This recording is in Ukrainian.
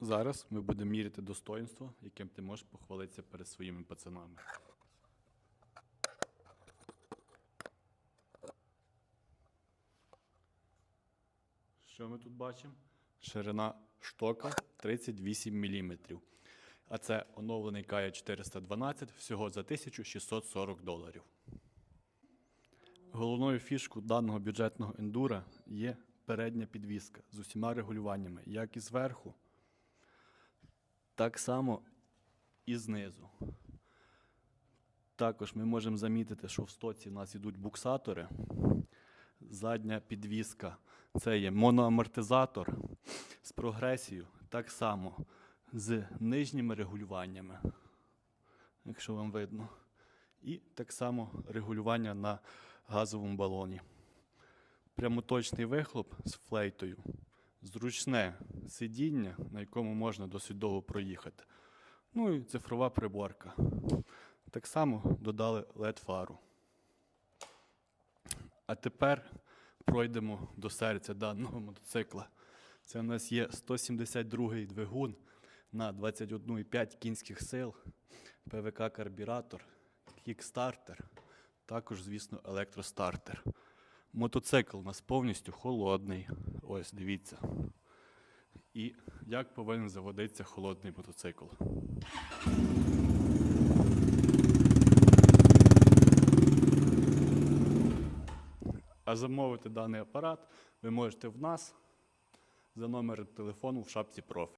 Зараз ми будемо міряти достоинство, яким ти можеш похвалитися перед своїми пацанами. Що ми тут бачимо? Ширина штока 38 мм. А це оновлений Кая 412 всього за 1640 доларів. Головною фішкою даного бюджетного ендура є передня підвіска з усіма регулюваннями, як і зверху, так само і знизу. Також ми можемо замітити, що в стоці в нас йдуть буксатори. Задня підвіска це є моноамортизатор з прогресією, так само з нижніми регулюваннями, якщо вам видно. І так само регулювання на газовому балоні. Прямоточний вихлоп з флейтою, зручне сидіння, на якому можна досить довго проїхати. Ну і цифрова приборка. Так само додали LED-фару. А тепер пройдемо до серця даного мотоцикла. Це у нас є 172-й двигун на 21,5 кінських сил, ПВК-карбюратор, кікстартер, також, звісно, електростартер. Мотоцикл у нас повністю холодний. Ось, дивіться. І як повинен заводитися холодний мотоцикл. А замовити даний апарат ви можете в нас за номером телефону в шапці профілю.